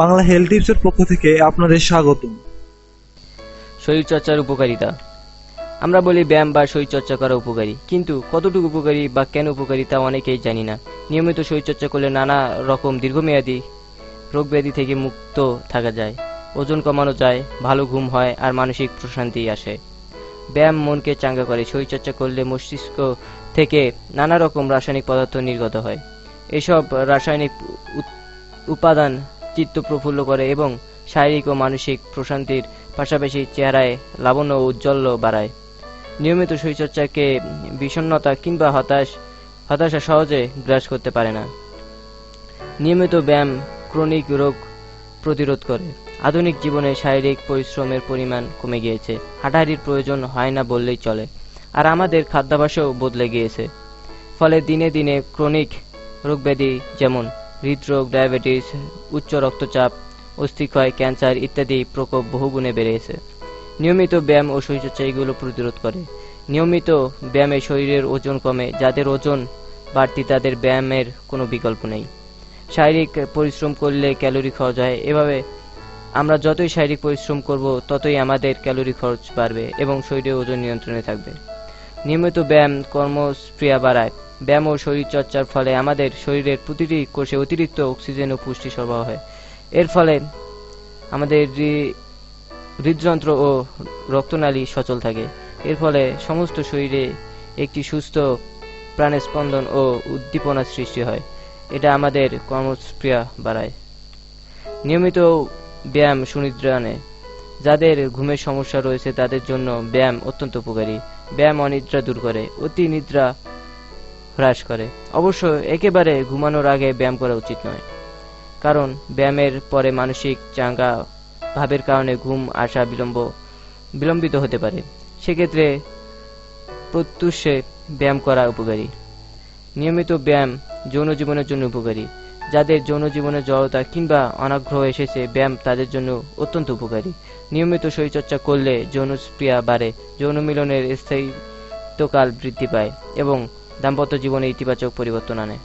Bangla health টিপসের পক্ষ থেকে আপনাদের স্বাগতম। শরীরচর্চার উপকারিতা। আমরা বলি ব্যায়াম বা শরীরচর্চা করা উপকারী, কিন্তু কতটুকু উপকারী বা কেন উপকারী তা অনেকেই জানি না। নিয়মিত শরীরচর্চা করলে নানা রকম দীর্ঘমেয়াদী রোগ ব্যাধি থেকে মুক্ত থাকা যায়, ওজন কমানো যায়, ভালো ঘুম হয় আর মানসিক প্রশান্তি আসে। ব্যায়াম মনকে চাঙ্গা করে শরীরচর্চা করলে মস্তিষ্ক থেকে নানা রকম রাসায়নিক পদার্থ নির্গত হয়। এসব রাসায়নিক উপাদান চিত্ত প্রফুল্ল করে এবং শারীরিক ও মানসিক প্রশান্তির পাশাপাশি চেহারায় লাবণ্য ও উজ্জ্বল্য বাড়ায়। নিয়মিত শরীরচর্চাকে বিষণ্ণতা কিংবা হতাশ, হতাশা সহজে গ্রাস করতে পারে না। নিয়মিত ব্যায়াম ক্রনিক রোগ প্রতিরোধ করে। আধুনিক জীবনে শারীরিক পরিশ্রমের পরিমাণ কমে গিয়েছে। হাঁটাহাঁটির প্রয়োজন হয় না বললেই চলে, আর আমাদের খাদ্যাভ্যাসও বদলে গিয়েছে। ফলে দিনে দিনে ক্রনিক রোগব্যাধি যেমন হৃদরোগ, ডায়াবেটিস, উচ্চ রক্তচাপ, অস্থিক্ষয়, ক্যান্সার ইত্যাদি প্রকোপ বহুগুণে বেড়েছে। নিয়মিত ব্যায়াম ও শরীরচর্চা এগুলো প্রতিরোধ করে। নিয়মিত ব্যায়ামে শরীরের ওজন কমে, যাদের ওজন বাড়তি তাদের ব্যায়ামের কোনো বিকল্প নেই। শারীরিক পরিশ্রম করলে ক্যালোরি খরচ হয়। এভাবে আমরা যতই শারীরিক পরিশ্রম করব, ততই আমাদের ক্যালোরি খরচ বাড়বে এবং শরীরের ওজন নিয়ন্ত্রণে থাকবে। নিয়মিত ব্যায়াম কর্মস্প্রিয়া বাড়ায়। ব্যায়াম ও শরীরচর্চার ফলে আমাদের শরীরের প্রতিটি কোষে অতিরিক্ত অক্সিজেন ও পুষ্টি সরবরাহ হয়। এর ফলে আমাদের হৃদযন্ত্র ও রক্তনালী সচল থাকে। এর ফলে সমস্ত শরীরে একটি সুস্থ প্রাণের স্পন্দন ও উদ্দীপনা সৃষ্টি হয়। এটা আমাদের কর্মস্প্রিয়া বাড়ায়। নিয়মিত ব্যায়াম সুনিদ্রা আনে যাদের ঘুমের সমস্যা রয়েছে তাদের জন্য ব্যায়াম অত্যন্ত উপকারী। ব্যায়াম অনিদ্রা দূর করে। অতি নিদ্রা হ্রাস করে। অবশ্য একেবারে ঘুমানোর আগে ব্যায়াম করা উচিত নয়। কারণ ব্যায়ামের পরে মানসিক চাঙ্গা ভাবের কারণে ঘুম আসা বিলম্ব, বিলম্বিত হতে পারে। সেক্ষেত্রে প্রত্যুষে ব্যায়াম করা উপকারী। নিয়মিত ব্যায়াম যৌন জীবনের জন্য উপকারী। যাদের যৌন জীবনে জড়তা কিংবা অনাগ্রহ এসেছে, ব্যায়াম তাদের জন্য অত্যন্ত উপকারী। নিয়মিত শরীরচর্চা করলে যৌনস্প্রিয়া বাড়ে, যৌন মিলনের স্থায়িত্বকাল বৃদ্ধি পায় এবং দাম্পত্য জীবনে ইতিবাচক পরিবর্তন আনে।